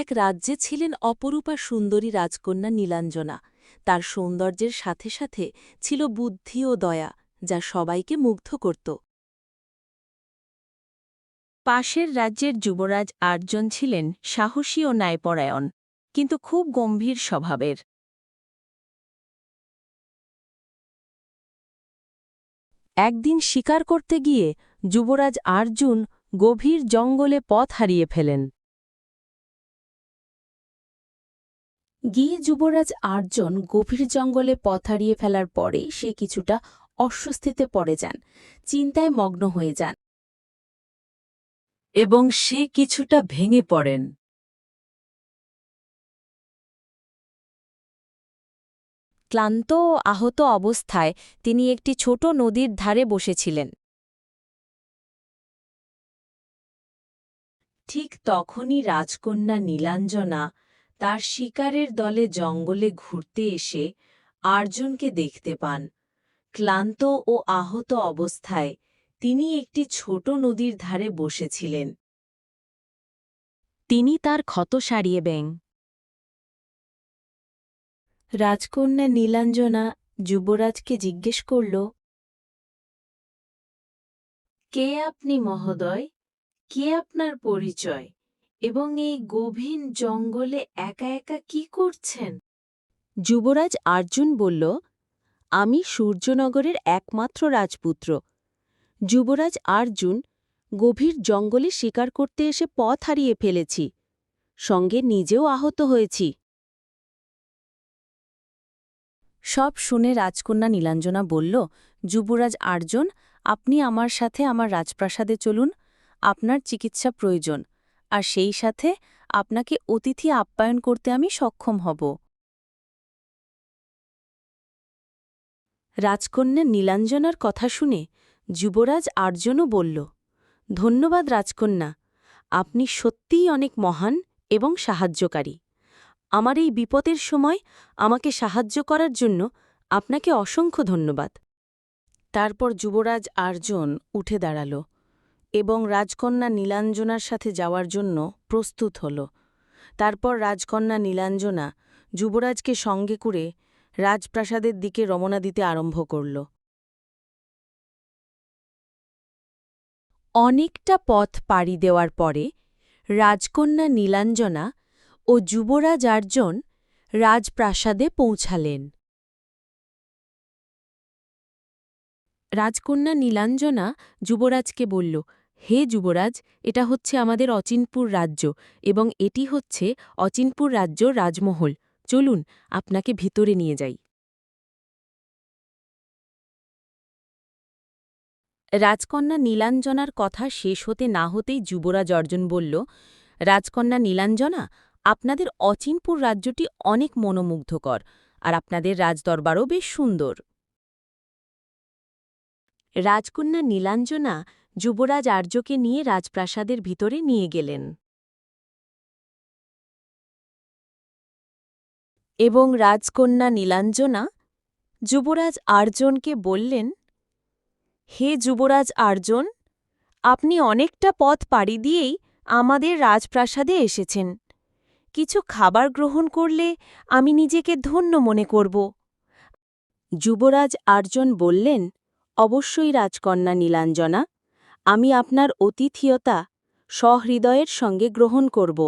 এক রাজ্যে ছিলেন অপরূপা সুন্দরী রাজকন্যা নীলাঞ্জনা। তার সৌন্দর্যের সাথে সাথে ছিল বুদ্ধি ও দয়া, যা সবাইকে মুগ্ধ করত। পাশের রাজ্যের যুবরাজ আটজন ছিলেন সাহসী ও ন্যায়পরায়ণ, কিন্তু খুব গম্ভীর স্বভাবের। একদিন শিকার করতে গিয়ে যুবরাজ আর্জুন গভীর জঙ্গলে পথ হারিয়ে ফেলেন। গিয়ে যুবরাজ আটজন গভীর জঙ্গলে পথ হারিয়ে ফেলার পরে সে কিছুটা অস্বস্তিতে পড়ে যান চিন্তায় মগ্ন হয়ে যান। এবং সে কিছুটা ভেঙে পড়েন। ক্লান্ত ও আহত অবস্থায় তিনি একটি ছোট নদীর ধারে বসেছিলেন। ঠিক তখনই রাজকন্যা নীলাঞ্জনা তার শিকারের দলে জঙ্গলে ঘুরতে এসে আর্জুনকে দেখতে পান। ক্লান্ত ও আহত অবস্থায় তিনি একটি ছোট নদীর ধারে বসেছিলেন। তিনি তার ক্ষত সারিয়ে বেং রাজকন্যা নীলাঞ্জনা যুবরাজকে জিজ্ঞেস করল কে আপনি মহোদয়? কে আপনার পরিচয়? এবং এই গভীর জঙ্গলে একা একা কি করছেন? যুবরাজ আর্জুন বলল, আমি সূর্যনগরের একমাত্র রাজপুত্র। যুবরাজ আর্জুন গভীর জঙ্গলে শিকার করতে এসে পথ হারিয়ে ফেলেছি, সঙ্গে নিজেও আহত হয়েছি। সব শুনে রাজকন্যা নীলাঞ্জনা বলল, যুবরাজ আর্জুন আপনি আমার সাথে আমার রাজপ্রাসাদে চলুন। আপনার চিকিৎসা প্রয়োজন। আর সেই সাথে আপনাকে অতিথি আপ্যায়ন করতে আমি সক্ষম হব। রাজকন্যা নীলাঞ্জনার কথা শুনে যুবরাজ আর্জনও বলল, ধন্যবাদ রাজকন্যা, আপনি সত্যিই অনেক মহান এবং সাহায্যকারী। আমার এই বিপদের সময় আমাকে সাহায্য করার জন্য আপনাকে অসংখ্য ধন্যবাদ তারপর যুবরাজ আর্জন উঠে দাঁড়াল। এবং রাজকন্যা নীলাঞ্জনার সাথে যাওয়ার জন্য প্রস্তুত হল। তারপর রাজকন্যা নীলাঞ্জনা যুবরাজকে সঙ্গে করে রাজপ্রাসাদের দিকে রমনা দিতে আরম্ভ করল। অনেকটা পথ পাড়ি দেওয়ার পরে রাজকন্যা নীলাঞ্জনা ও যুবরাজ আর্জন রাজপ্রাসাদে পৌঁছালেন। রাজকন্যা নীলাঞ্জনা যুবরাজকে বলল হে যুবরাজ, এটা হচ্ছে আমাদের অচিনপুর রাজ্য এবং এটি হচ্ছে অচিনপুর রাজ্য রাজমহল। চলুন, আপনাকে ভিতরে নিয়ে যাই। রাজকন্যা নীলাঞ্জনার কথা শেষ হতে না হতেই যুবরাজ অর্জন বলল, রাজকন্যা নীলাঞ্জনা, আপনাদের অচিনপুর রাজ্যটি অনেক মনোমুগ্ধকর আর আপনাদের রাজদরবারও বেশ সুন্দর। রাজকন্যা নীলাঞ্জনা যুবরাজ আর্যকে নিয়ে রাজপ্রাসাদের ভিতরে নিয়ে গেলেন। এবং রাজকন্যা নীলাঞ্জনা যুবরাজ আর্জনকে বললেন, হে যুবরাজ আর্জন আপনি অনেকটা পথ পাড়ি দিয়েই আমাদের রাজপ্রাসাদে এসেছেন। কিছু খাবার গ্রহণ করলে আমি নিজেকে ধন্য মনে করব যুবরাজ আর্জন বললেন, অবশ্যই রাজকন্যা নীলাঞ্জনা আমি আপনার অতিথিয়তা সহৃদয়ের সঙ্গে গ্রহণ করব।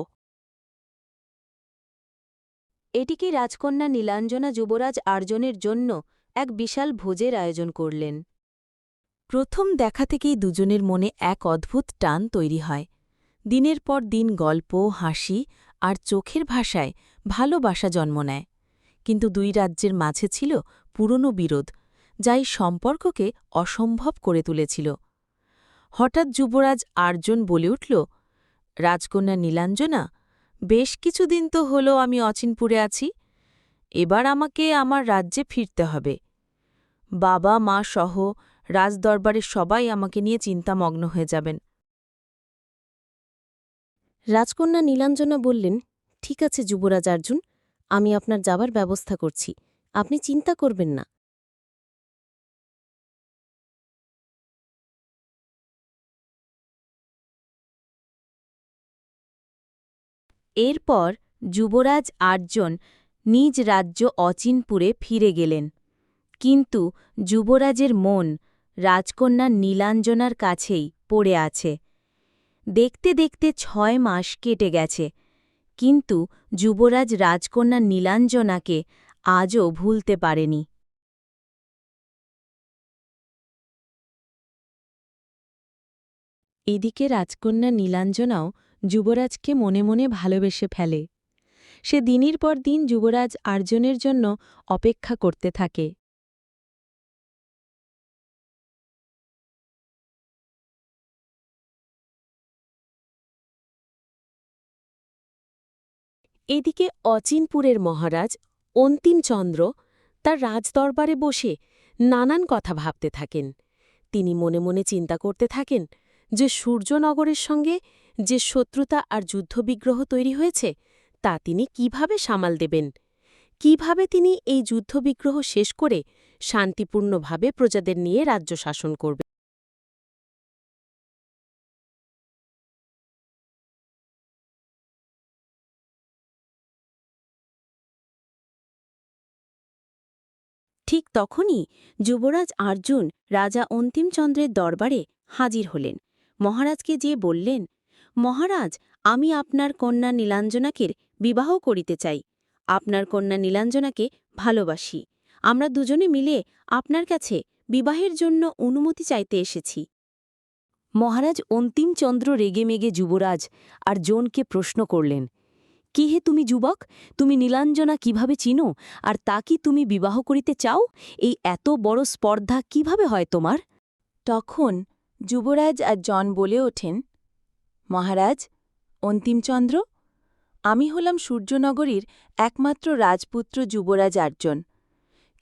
এটিকে রাজকন্যা নীলাঞ্জনা যুবরাজ আর্জনের জন্য এক বিশাল ভোজের আয়োজন করলেন। প্রথম দেখা থেকেই দুজনের মনে এক অদ্ভুত টান তৈরি হয়। দিনের পর দিন গল্প, হাসি আর চোখের ভাষায় ভালোবাসা জন্ম নেয়। কিন্তু দুই রাজ্যের মাঝে ছিল পুরনো বিরোধ, যাই সম্পর্ককে অসম্ভব করে তুলেছিল। হঠাৎ যুবরাজ আর্জন বলে উঠল, রাজকন্যা নীলাঞ্জনা, বেশ কিছুদিন তো হলো আমি অচিনপুরে আছি, এবার আমাকে আমার রাজ্যে ফিরতে হবে। বাবা, মা সহ রাজদরবারের সবাই আমাকে নিয়ে চিন্তামগ্ন হয়ে যাবেন। রাজকন্যা নীলাঞ্জনা বললেন, ঠিক আছে যুবরাজ আর্জুন, আমি আপনার যাবার ব্যবস্থা করছি, আপনি চিন্তা করবেন না। এরপর যুবরাজ আর্জন নিজ রাজ্য অচিনপুরে ফিরে গেলেন। কিন্তু যুবরাজের মন রাজকন্যা নীলাঞ্জনার কাছেই পড়ে আছে। দেখতে দেখতে ছয় মাস কেটে গেছে, কিন্তু যুবরাজ রাজকন্যা নীলাঞ্জনাকে আজও ভুলতে পারেনি। এদিকে রাজকন্যা নীলাঞ্জনাও যুবরাজকে মনে মনে ভালোবেসে ফেলে। সে দিনের পর দিন যুবরাজ আর্জনের জন্য অপেক্ষা করতে থাকে। এদিকে অচিনপুরের মহারাজ অন্তিমচন্দ্র তার রাজদরবারে বসে নানান কথা ভাবতে থাকেন। তিনি মনে মনে চিন্তা করতে থাকেন যে সূর্যনগরের সঙ্গে যে শত্রুতা আর যুদ্ধবিগ্রহ তৈরি হয়েছে, তা তিনি কীভাবে সামাল দেবেন? কীভাবে তিনি এই যুদ্ধবিগ্রহ শেষ করে শান্তিপূর্ণভাবে প্রজাদের নিয়ে রাজ্য শাসন করবে ঠিক তখনই যুবরাজ আর্জুন রাজা অন্তিমচন্দ্রের দরবারে হাজির হলেন। মহারাজকে যে বললেন মহারাজ, আমি আপনার কন্যা নীলাঞ্জনাকে বিবাহ করিতে চাই। আপনার কন্যা নীলাঞ্জনাকে ভালোবাসি। আমরা দুজনে মিলে আপনার কাছে বিবাহের জন্য অনুমতি চাইতে এসেছি। মহারাজ অন্তিমচন্দ্র রেগেমেগে যুবরাজ আর জোনকে প্রশ্ন করলেন, কি হে তুমি যুবক? তুমি নীলাঞ্জনা কীভাবে চিনো? আর তা কি তুমি বিবাহ করিতে চাও? এই এত বড় স্পর্ধা কীভাবে হয় তোমার? তখন যুবরাজ আর জন বলে ওঠেন মহারাজ, অন্তিমচন্দ্র, আমি হলাম সূর্যনগরীর একমাত্র রাজপুত্র যুবরাজ আর্জন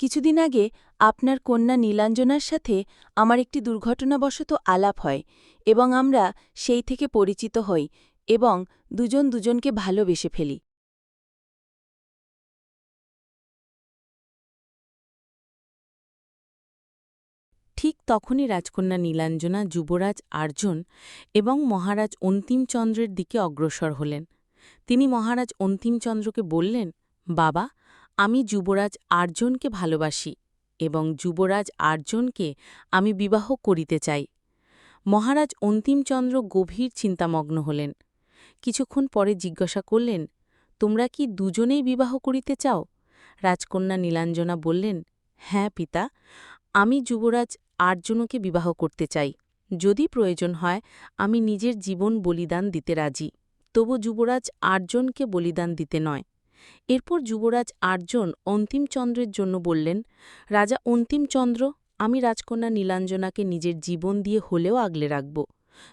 কিছুদিন আগে আপনার কন্যা নীলাঞ্জনার সাথে আমার একটি দুর্ঘটনাবশত আলাপ হয় এবং আমরা সেই থেকে পরিচিত হই এবং দুজন দুজনকে ভালোবেসে ফেলি। ঠিক তখনই রাজকন্যা নীলাঞ্জনা, যুবরাজ আর্জুন এবং মহারাজ অন্তিমচন্দ্রের দিকে অগ্রসর হলেন। তিনি মহারাজ অন্তিমচন্দ্রকে বললেন, বাবা, আমি যুবরাজ আর্জনকে ভালোবাসি এবং যুবরাজ আর্জনকে আমি বিবাহ করিতে চাই। মহারাজ অন্তিমচন্দ্র গভীর চিন্তামগ্ন হলেন। কিছুক্ষণ পরে জিজ্ঞাসা করলেন, তোমরা কি দুজনেই বিবাহ করিতে চাও? রাজকন্যা নীলাঞ্জনা বললেন হ্যাঁ পিতা, আমি যুবরাজ আর্জুনকে বিবাহ করতে চাই। যদি প্রয়োজন হয়, আমি নিজের জীবন বলিদান দিতে রাজি। তবু যুবরাজ আটজনকে বলিদান দিতে নয়। এরপর যুবরাজ আটজন অন্তিমচন্দ্রের জন্য বললেন, রাজা অন্তিমচন্দ্র, আমি রাজকন্যা নীলাঞ্জনাকে নিজের জীবন দিয়ে হলেও আগলে রাখব।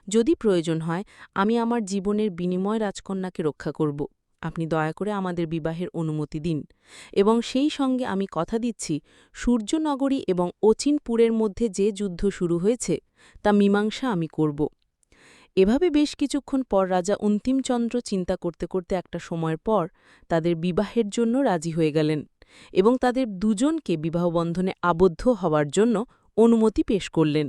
যদি প্রয়োজন হয়, আমি আমার জীবনের বিনিময় রাজকন্যাকে রক্ষা করব। আপনি দয়া করে আমাদের বিবাহের অনুমতি দিন। এবং সেই সঙ্গে আমি কথা দিচ্ছি, সূর্যনগরী এবং অচিনপুরের মধ্যে যে যুদ্ধ শুরু হয়েছে, তা মীমাংসা আমি করব। এভাবে বেশ কিছুক্ষণ পর রাজা অন্তিমচন্দ্র চিন্তা করতে করতে একটা সময়ের পর তাদের বিবাহের জন্য রাজি হয়ে গেলেন এবং তাদের দুজনকে বিবাহবন্ধনে আবদ্ধ হওয়ার জন্য অনুমতি পেশ করলেন।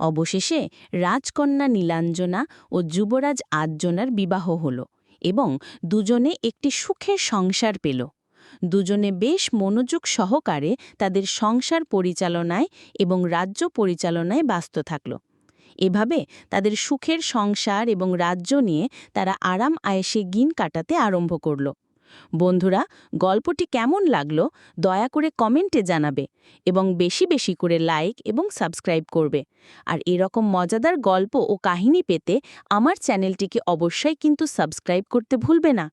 অবশেষে রাজকন্যা নীলাঞ্জনা ও যুবরাজ আর্জনার বিবাহ হল এবং দুজনে একটি সুখের সংসার পেল। দুজনে বেশ মনোযোগ সহকারে তাদের সংসার পরিচালনায় এবং রাজ্য পরিচালনায় ব্যস্ত থাকল। এভাবে তাদের সুখের সংসার এবং রাজ্য নিয়ে তারা আরাম আয়েসে গিন কাটাতে আরম্ভ করল। বন্ধুরা, গল্পটি কেমন লাগল দয়া করে কমেন্টে জানাবে এবং বেশি বেশি করে লাইক এবং সাবস্ক্রাইব করবে। আর এরকম মজাদার গল্প ও কাহিনী পেতে আমার চ্যানেলটিকে অবশ্যই কিন্তু সাবস্ক্রাইব করতে ভুলবে না।